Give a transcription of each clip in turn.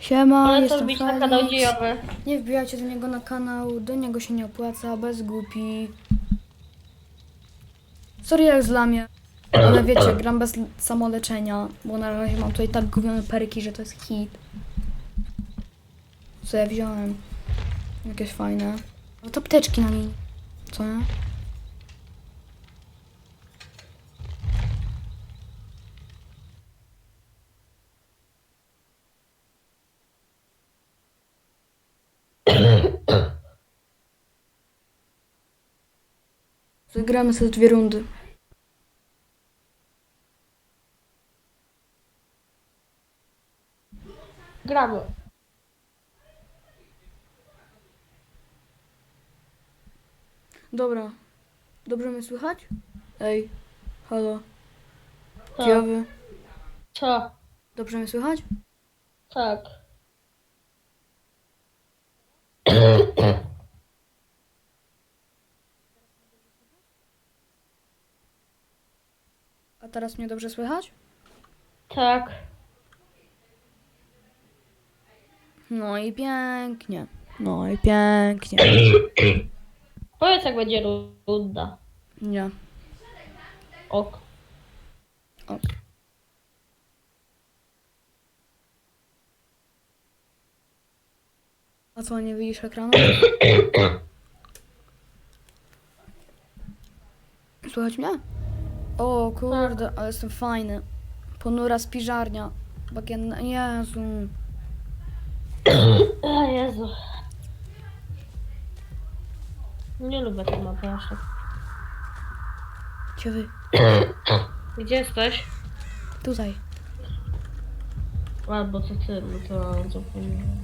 Siema, Ale to jestem na Felix. kanał dziejowy. Nie wbijajcie do niego na kanał, do niego się nie opłaca, bez głupi. Sorry jak dla mnie, ale wiecie, gram bez samoleczenia, bo na razie mam tutaj tak gubione perki, że to jest hit. Co ja wziąłem? Jakieś fajne. No to apteczki na niej. Co nie? Zagramy sobie dwie rundy. Gramy. Dobra. Dobrze mnie słychać? Ej, halo. Co? Dziowy. Co? Dobrze mnie słychać? Tak. Teraz mnie dobrze słychać? Tak. No i pięknie. No i pięknie. Powiedz jak będzie runda. Nie. Ok. O. A co, nie widzisz ekranu? Słychać mnie? O kurde, ale jestem fajny. Ponura spiżarnia. Bagienna. Jezu. O Jezu. Nie lubię tej mapy tak. Gdzie wy? Gdzie jesteś? Tutaj. Albo co ty, no to zapomniałem.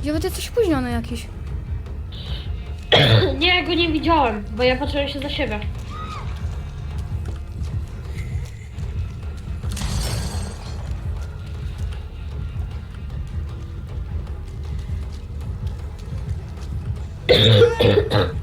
Gdzie wy ty jesteś spóźniony jakiś? Nie, ja go nie widziałem, bo ja patrzyłem się za siebie.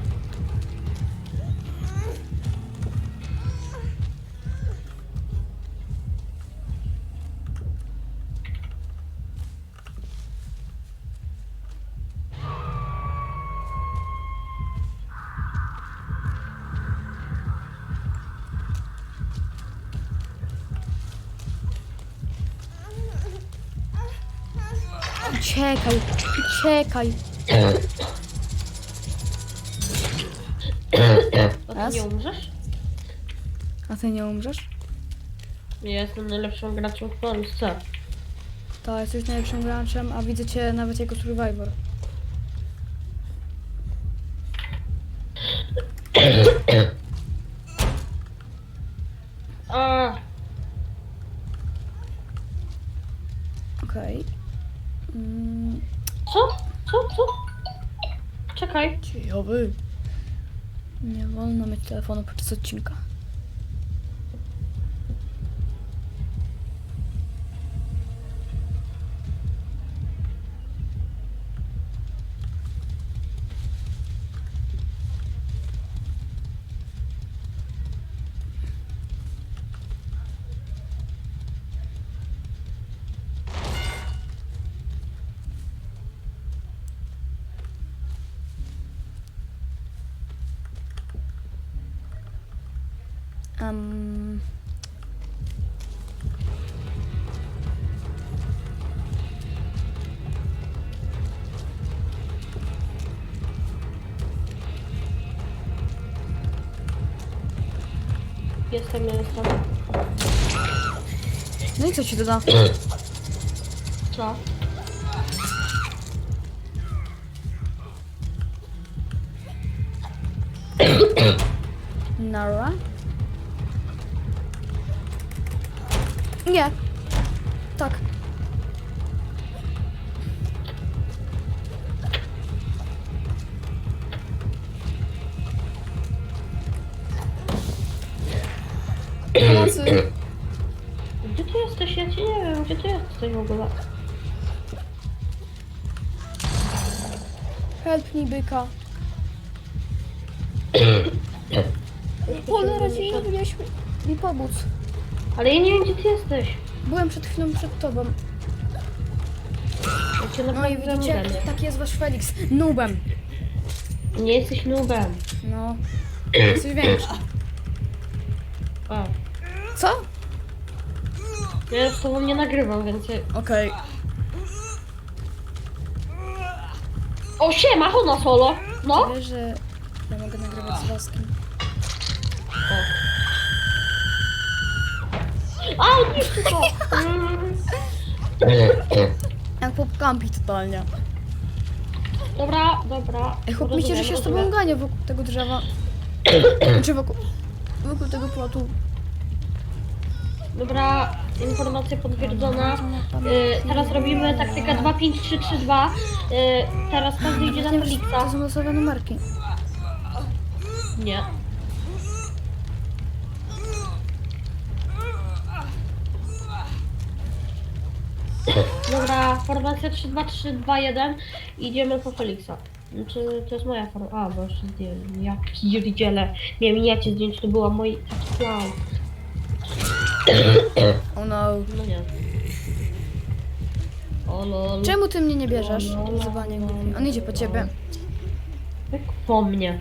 Uciekaj, uciekaj. A ty Raz? nie umrzesz? A ty nie umrzesz? Ja jestem najlepszym graczem w Polsce. To jesteś najlepszym graczem, a widzę cię nawet jako survivor. telefonów przez odcinka. Um, Jestem, jestem. no i co ci doda? Co? Nara? Nie. Tak. Pomocy. Gdzie ty jesteś? Ja cię nie wiem, gdzie ty jesteś w ogóle? Help me, byka. Cholera, ci nie powinieneś mi pomóc. Ale ja nie wiem, gdzie ty jesteś. Byłem przed chwilą przed tobą. Ja cię No i naprawdę widzicie, nubem. taki jest wasz Felix. Nubem. Nie jesteś nubem. No. Jesteś większy. A. Co? Ja z tobą nie nagrywam, więc... ja- Okej. O, siema, Hona solo! No! Wiesz, że ja mogę nagrywać z Waskiem. A, chcę to! Mm. Jak chłop kampi totalnie. Dobra, dobra. Ej, chłop myśli, że Rozumiem, się z tobą rozumiem. gania wokół tego drzewa. Czy wokół... Wokół tego płotu. Dobra, informacja potwierdzona. Y, teraz robimy taktykę 2-5-3-3-2. Y, teraz każdy idzie na To Felixa. są losowe numerki. Nie. Dobra, formacja 3-2-3-2-1. Idziemy po Felixa. Czy to jest moja forma? A, bo jeszcze zdjęłem. Ja pierdzielę. Miałem ja cię zdjąć, to była mój taki plan. Oh no. No nie. O lol. Czemu ty mnie nie bierzesz? Wyzwanie głupi. On idzie po ciebie. Jak po mnie?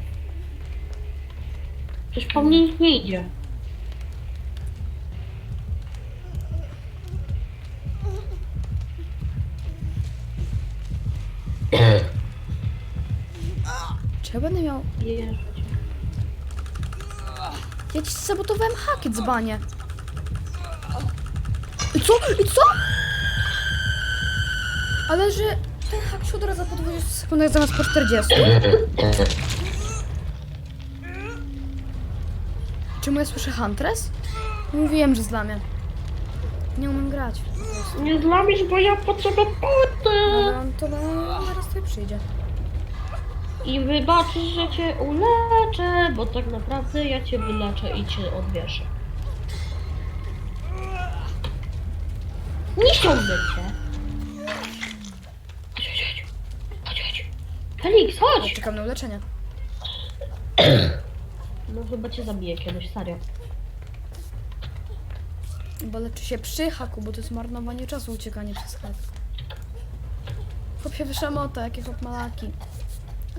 Przecież po mnie nikt nie idzie. Ja będę miał... Ja ci sabotowałem haki, dzbanie. I co? I co? Ale że ten hak się odradza po 20 sekundach zamiast po 40. Czemu ja słyszę Huntress? Mówiłem, że zlamię. Nie umiem grać. Nie zlamisz, bo ja potrzebuję poty. On to zaraz tutaj przyjdzie. I wybaczysz, że cię uleczę, bo tak naprawdę ja cię wyleczę i cię odwieszę. Nie ściągnę cię. Chodź, chodź, chodź. Chodź, chodź. Felix, chodź! Czekam na uleczenie. No chyba cię zabiję kiedyś, serio. Bo leczy się przy haku, bo to jest marnowanie czasu uciekanie przez hak. Chłop się wyszamota, jakie chłop malaki.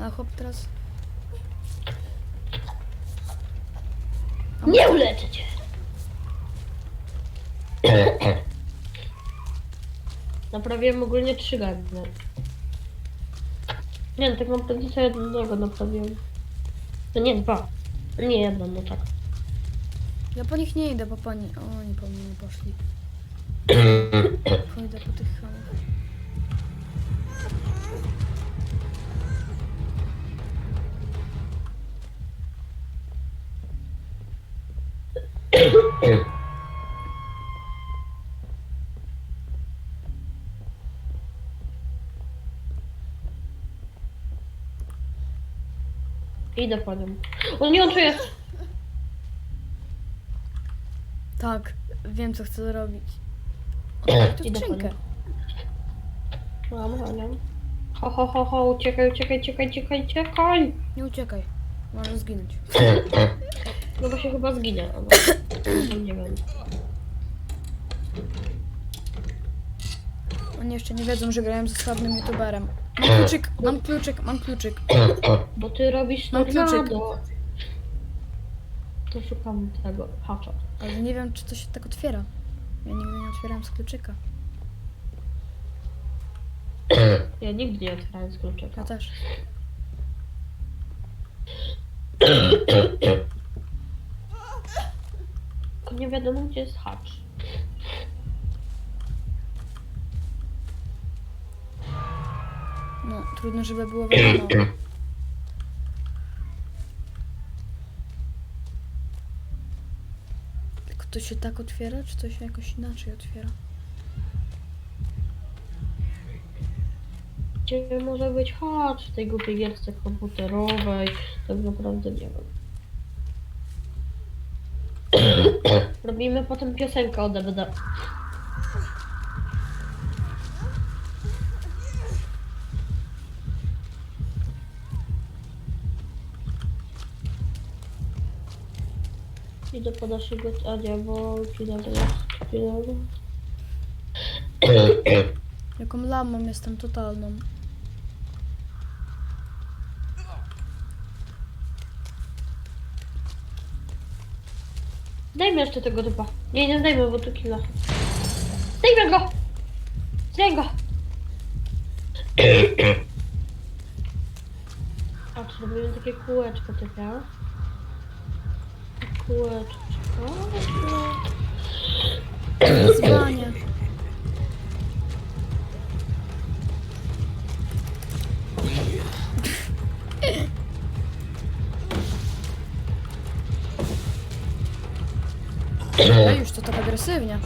A chłop teraz... Nie uleczę cię! Naprawiłem ogólnie trzy gardle. Nie, no tak naprawdę to jednego naprawiłem. No nie, dwa. Nie jedno, no tak. Ja po nich nie idę, bo pani... O, oni po mnie nie poszli. Pójdę po tych Idę po nią. O nie, on tu jest! Tak, wiem co chcę zrobić. Tu Idę po skrzynkę. nią. Mam, mam. Ho, ho, ho, ho, uciekaj, uciekaj, uciekaj, uciekaj, uciekaj! Nie uciekaj. Możesz zginąć. No bo się chyba zginie. a No. Nie wiem. Oni jeszcze nie wiedzą, że grałem ze sławnym youtuberem. Mam kluczyk, mam kluczyk, mam kluczyk. Bo ty robisz Mam kluczyk. To szukam tego hacza. Ale nie wiem, czy to się tak otwiera. Ja nigdy nie otwierałem z kluczyka. Ja nigdy nie otwierałem z kluczyka. Ja też. Nie wiadomo gdzie jest hacz. No, trudno, żeby było wiadomo. Tylko to się tak otwiera, czy to się jakoś inaczej otwiera? Gdzie może być hacz w tej głupiej gierce komputerowej? Tak naprawdę nie wiem. Robimy potem piosenkę o DBD. Idę po naszego Ania, bo chwilę, chwilę. Jaką lamą jestem totalną. Zdejmę jeszcze tego typa. Nie, nie zdejmę, bo tu killa. Zdejmę go! Zdejmę go! Patrz, robimy takie kółeczko typia. Kółeczko. Zwanie. Ej, już to tak agresywnie.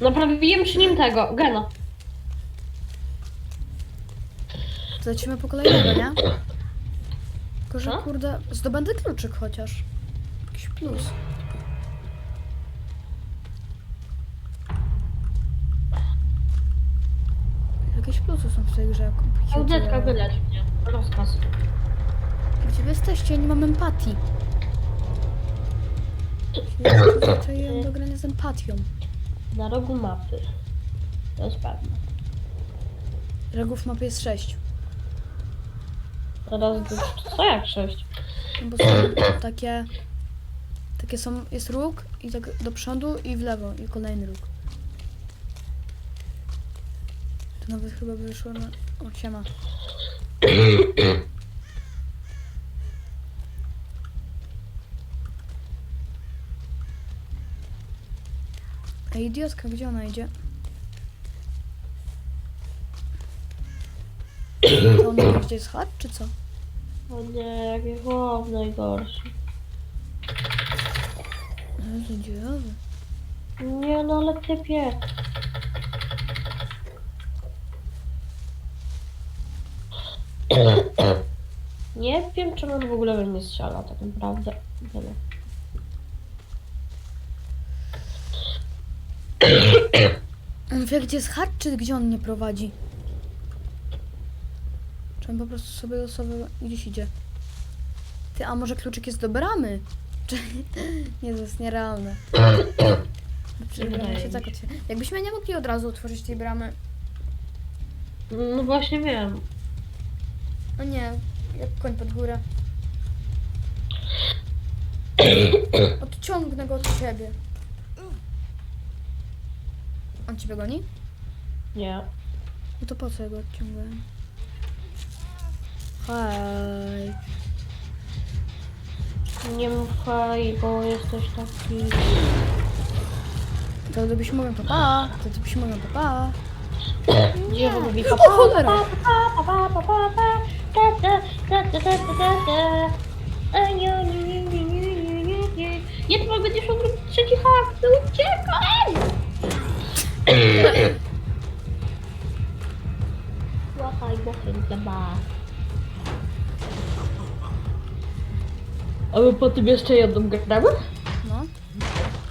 Naprawiłem przy nim tego, Gena. To lecimy po kolejnego, nie? Tylko, że Co? kurde, zdobędę kluczyk chociaż. Jakiś plus. Jakieś plusy są w tej grze. jak Audetka wylecz mnie. Rozkaz. Gdzie wy jesteście? Ja nie mam empatii. Ja Zaczęłam do grania z empatią. Na rogu mapy. To jest pewne. Regów mapy jest 6. Teraz co jak sześć? No bo są takie... Takie są... Jest róg i tak do przodu i w lewo i kolejny róg. To nawet chyba wyszło na... O, siema. A idiotka, gdzie ona idzie? To ona wie, gdzie jest chat, czy co? O nie, jakie chłop najgorszy. Jezu, dziejowy. Nie no, ale typie. Nie wiem, czemu on w ogóle we mnie strzela, tak naprawdę. Tyle. On wie, gdzie jest chat, czy gdzie on mnie prowadzi? Czy on po prostu sobie losowo gdzieś idzie? Ty, a może kluczyk jest do bramy? Czy... Nie, to jest nierealne. Wydaje się tak otwiera? Jakbyśmy nie mogli od razu otworzyć tej bramy. No właśnie wiem. O nie, jak koń pod górę. Odciągnę go od siebie. On ciebie goni? Nie. No to po co ja go odciągłem? Hej. Nie mów hej, bo jesteś taki... To to byś mówił papa. To to byś mówił papa. Gdzie on mówi O Nie, to będziesz robić trzeci hak, to uciekaj! Łapaj bokiem chyba. A my po tym jeszcze jedną gramy? No.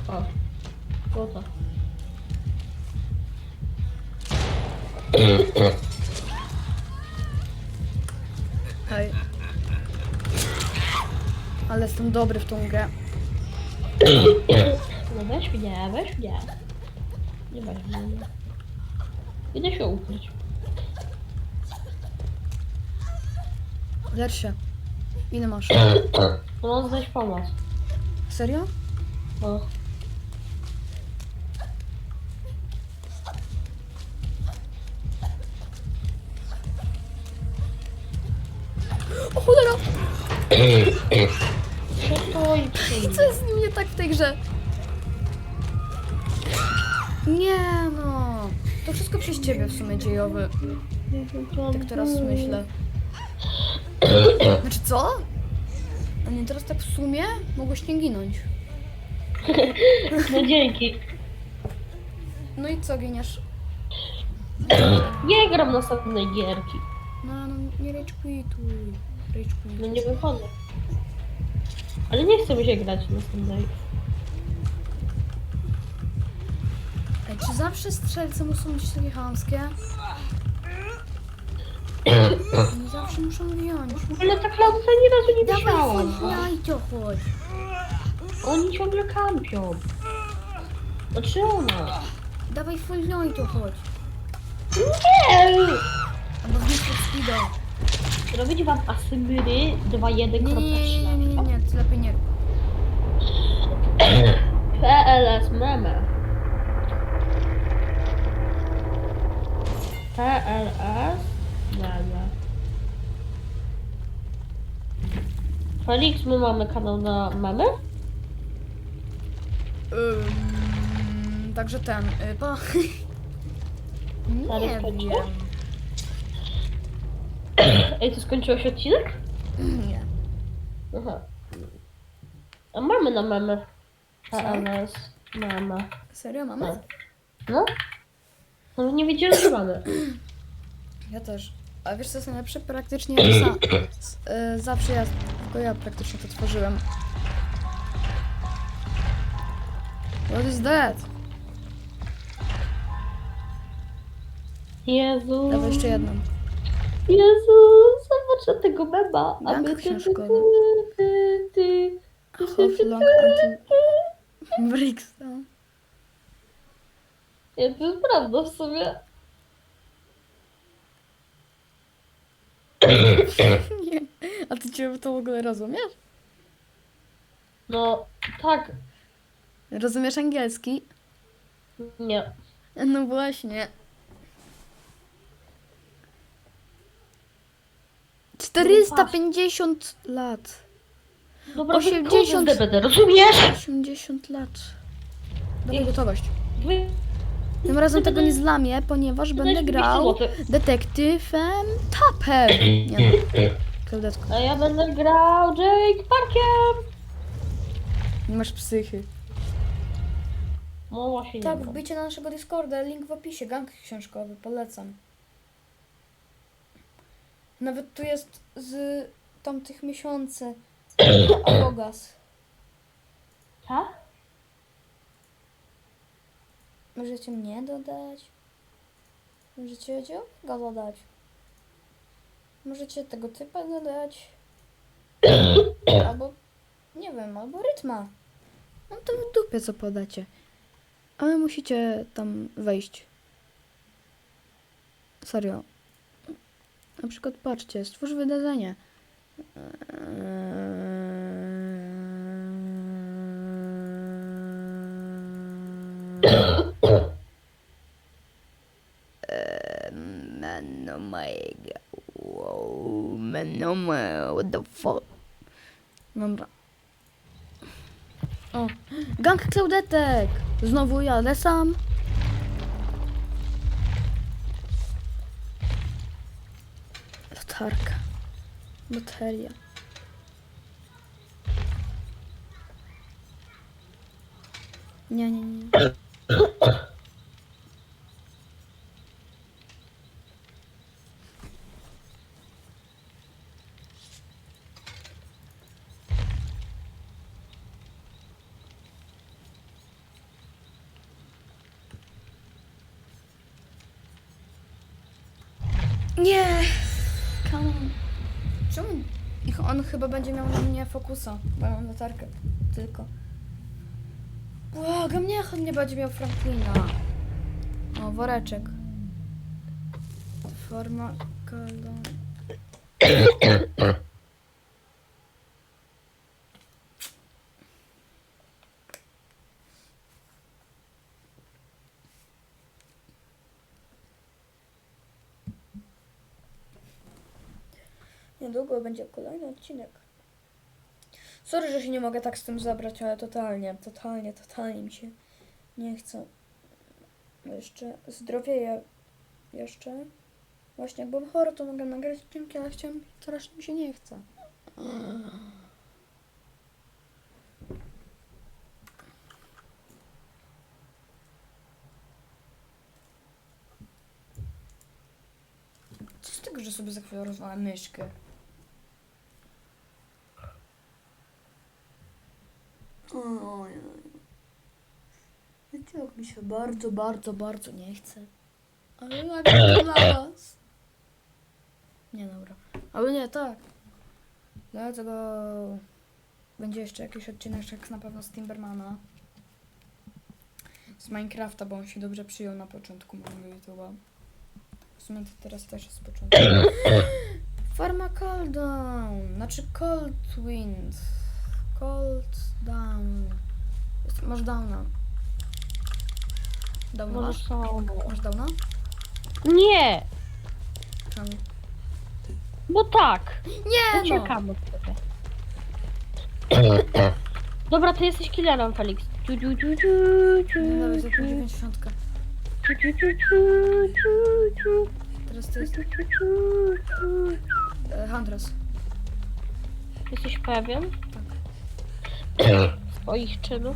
O, no to. jestem dobry w tą grę. No weź mnie, weź mnie. Nie weź mnie. Idę się ukryć. Lecz się. Ile masz? No zdać pomoc. Serio? O. ciebie w sumie dziejowy. Tak teraz myślę. Znaczy co? A nie teraz tak w sumie mogłeś nie ginąć. No dzięki. No i co giniesz? Nie gram następnej gierki. No, no nie rage quituj. Rage No quit. nie wychodzę. Ale nie chce mi się grać następnej. Ej, czy zawsze strzelce muszą być takie chamskie? Nie zawsze się muszę wziąć. Ale ta Klaudia ani razu nie Dawaj, wisiała. chodź, jajcio, chodź. Oni ciągle kampią. Znaczy ona. Dawaj, full jajcio, chodź. Nie! Albo w Need for Speeda. Robić wam asymiry Nie, nie, nie, nie, nie, nie, nie, nie, lepiej nie. PLS meme. PLS meme. Felix, my mamy kanał na memy? Ym, także ten, y, po... Nie wiem. skończyło? Ej, ty skończyłeś odcinek? Nie. Aha. A mamy na memy. PLS meme. Serio, mamy? Tak. No? No nie że mamy. Ja też. A wiesz co jest najlepsze? Praktycznie sam. y, zawsze ja, tylko ja praktycznie to tworzyłem. What is that? Jezu. Dawaj jeszcze jedną. Jezu, zobaczę tego mema. A Gank my ty, ty, książkowy. ty, ty, ty, ty, ty, Long anti... Bricks, no. Nie, to jest prawda w sumie. Nie. A ty cię to w ogóle rozumiesz? No, tak. Rozumiesz angielski? Nie. No właśnie. 450 lat. Dobra, 80. 80 DBD, rozumiesz? 80 lat. Dawaj gotowość. Wy... Tym razem tego nie zlamię, ponieważ będę 200 grał detektywem Tapper. Nie no. A ja będę grał Jake Parkiem. nie masz psychy. No właśnie nie Tak, mam. wbijcie na naszego Discorda, link w opisie, gang książkowy, polecam. Nawet tu jest z tamtych miesięcy Abogas. Tak? Możecie mnie dodać. Możecie Dzioga dodać. Możecie tego typa dodać. Albo, nie wiem, albo rytma. No to w dupie co podacie. Ale musicie tam wejść. Serio. Na przykład patrzcie, stwórz wydarzenie. Man, oh my god. Wow, man, what the fuck? Dobra. O, gang Klaudetek! Znowu jadę sam. Latarka. Bateria. Nie, nie. Nie! Come on. Czemu? Ich on chyba będzie miał na mnie fokusa, bo mam latarkę tylko. Błagam, niech on nie będzie miał Franklina. O, woreczek. Forma kolon. Niedługo będzie kolejny odcinek. Sorry, że się nie mogę tak z tym zabrać, ale totalnie, totalnie, totalnie mi się nie chce. Jeszcze zdrowieję. Jeszcze. Właśnie jak byłem chory, to mogę nagrać odcinki, ale chciałem, strasznie mi się nie chce. Co z tego, że sobie za chwilę rozwalę myszkę? Jak mi się bardzo, bardzo, bardzo nie chce. Ale jak to dla was? Nie, dobra. Ale nie, tak. Dlatego będzie jeszcze jakiś odcinek na pewno z Timbermana. Z Minecrafta, bo on się dobrze przyjął na początku mojego YouTube'a. W sumie to teraz też jest początek. Farma Cold Down. Znaczy Cold Wind. Cold Down. Jest- Masz downa. Downa masz? Samo. Masz downa? Nie! Czemu? Bo tak! Nie no! Uciekam od ciebie. Dobra, ty jesteś killerem, Felix. Nie, Nawet za tu, 90. tu, tu, tu, tu, tu, tu, Teraz to jest e, Huntress. Jesteś pewien? Tak. Swoich czynów?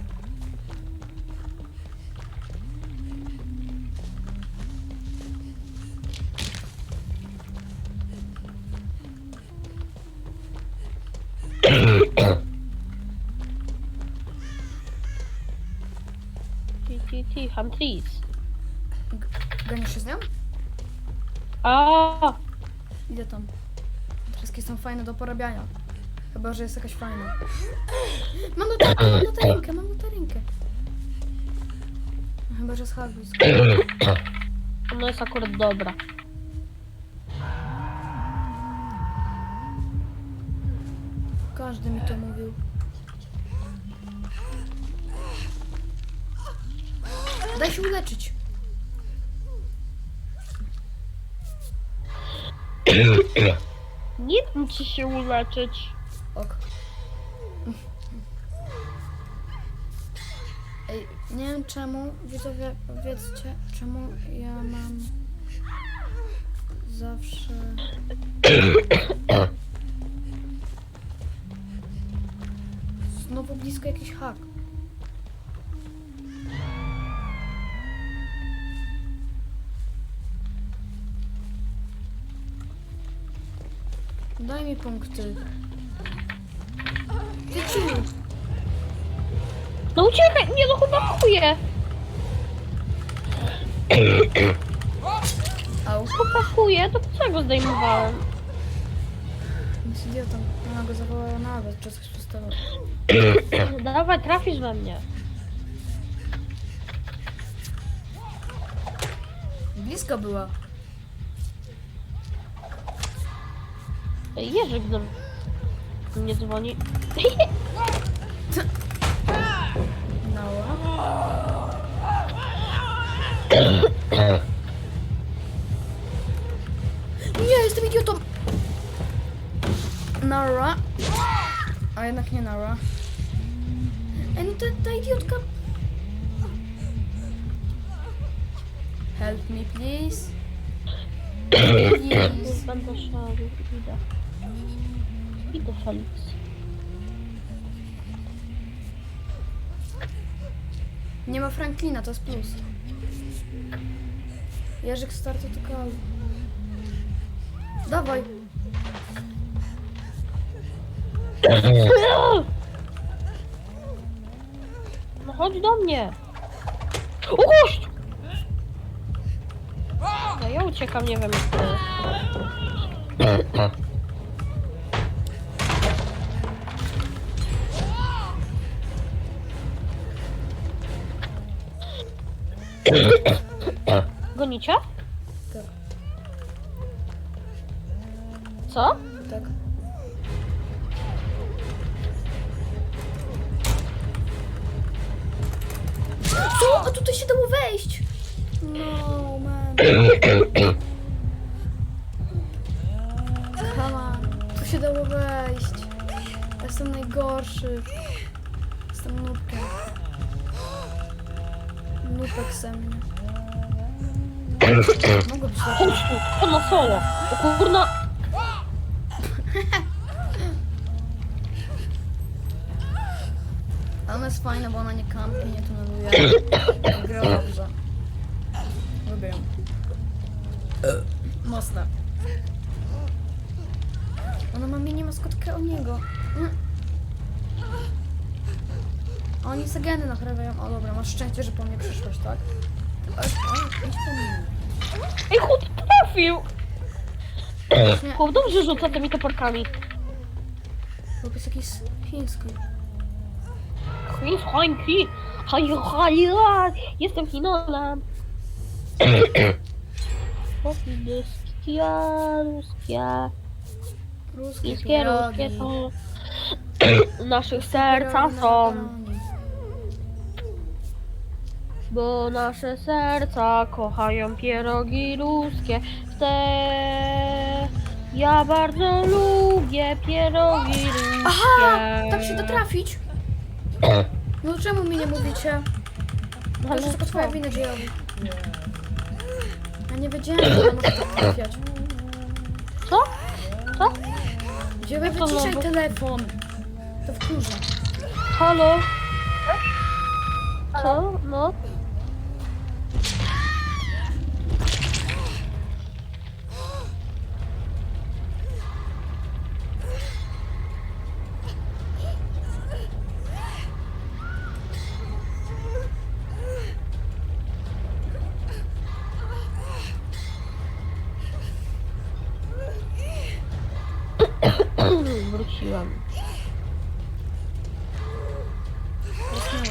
Huntress. Ganisz się z nią? A, Idę tam. Wszystkie są fajne do porabiania. Chyba, że jest jakaś fajna. Mam notarkę, mam notarynkę, mam notarynkę. No Chyba, że jest Hagrid. ona jest akurat dobra. Każdy mi to mówił. Daj się uleczyć. Nie dam ci się uleczyć. Ok. Ej, nie wiem czemu, widzowie, powiedzcie, czemu ja mam zawsze... Znowu blisko jakiś hak. Daj mi punkty. No uciekaj! Nie no chyba chuje! Au. Chyba chuje, to po co go zdejmowałem? Jest idiotą. Ona go zawołała nawet, czy coś przestało. Dawaj, trafisz we mnie. Blisko była. Jerzyk do mnie dzwoni. Nie, jestem idiotą! Nara. A jednak nie Nara. Ej, no ta, ta idiotka... Help me, please. Please. Będę szedł. Idę. Idę, Felix. Nie ma Franklina, to jest plus. Jerzyk startu to kal. Dawaj. No chodź do mnie. O, gość! No ja uciekam, nie wiem jak to jest. Co? Tak. Co? Solo. O kurna. Ale ona jest fajna, bo ona nie kampi, nie tuneluje. Gra dobrze. Lubię ją. Mocna. Ona ma mini maskotkę o niego. Mm. A Oni se geny naprawiają. O dobra, masz szczęście, że po mnie przyszłeś, tak? Ale- ale idź po mnie. Ej, chłop trafił. Chłop dobrze rzuca tymi toporkami. chłop jest jakiś chiński. Chris Hoinki. Haj, haj, haj. Jestem Chinolem. Ruskia, ruskia. Ruskie ruskie pierogi. to w naszych sercach są. Bo nasze serca kochają pierogi ruskie. Te ja bardzo lubię pierogi ruskie. Aha! Tak się da trafić? No czemu mi nie mówicie? To Ale jest tylko twoja wina, dziejowi. Ja nie wiedziałem, że można tak trafiać. Co? Co? Dziejowi, to wyciszaj znowu? telefon. To wkurza. Halo? Co? No?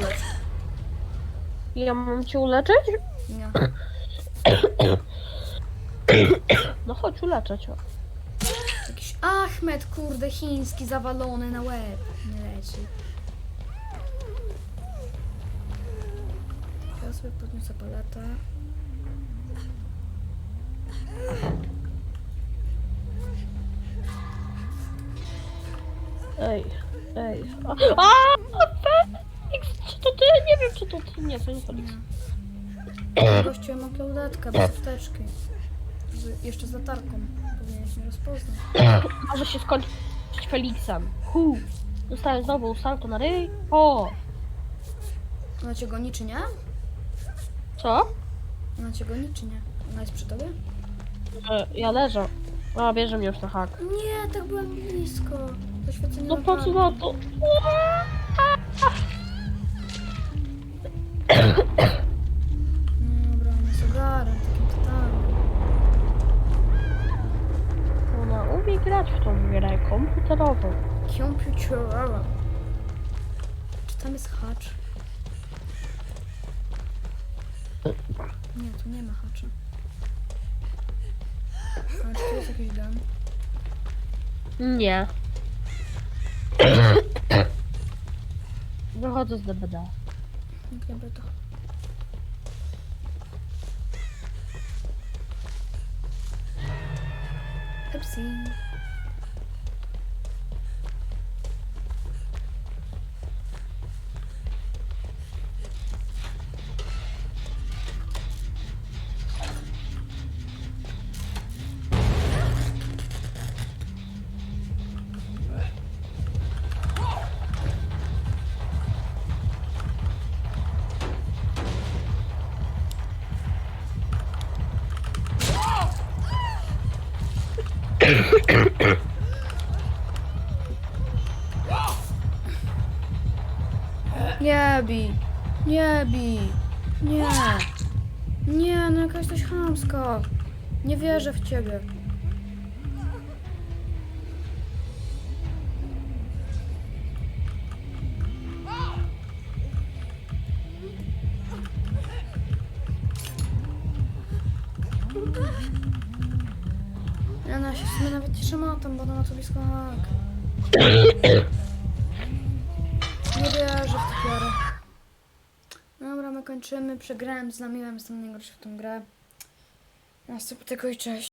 Ulecz. Ja mam cię uleczyć? Nie. No chodź uleczę cię. Jakiś Ahmed, kurde, chiński, zawalony na łeb. Nie leci. Ja sobie podniosę paletę. Ej, ej. A, a Felix, czy to ty? Nie wiem, czy to ty. Nie, to nie Felix. Gościu, ja mam bez apteczki. Z, jeszcze z latarką. Powinieneś mnie rozpoznać. Może się skończyć Felixem. Hu. Dostałem znowu salto na ryj. O! Ona cię goni, czy nie? Co? Ona cię goni, czy nie? Ona jest przy tobie? E, Ja leżę. A, bierze mnie już na hak. Nie, tak byłem blisko. Doświadczenie No na po co karku. na to? Dobra, on jest ogarem, takim totalnym. Ona umie grać w tą grę komputerową. Computerowa. Czy tam jest hacz? Nie, tu nie ma hacza. A czy tu jest jakiś dom? Nie. Wychodzę z DBD. Nikt nie Nie bij. Nie bij. Nie. Nie, no jakaś coś chamska. Nie wierzę w ciebie. Przegrałem z namiłem, jestem najgorszy w tą grę. Tylko i cześć.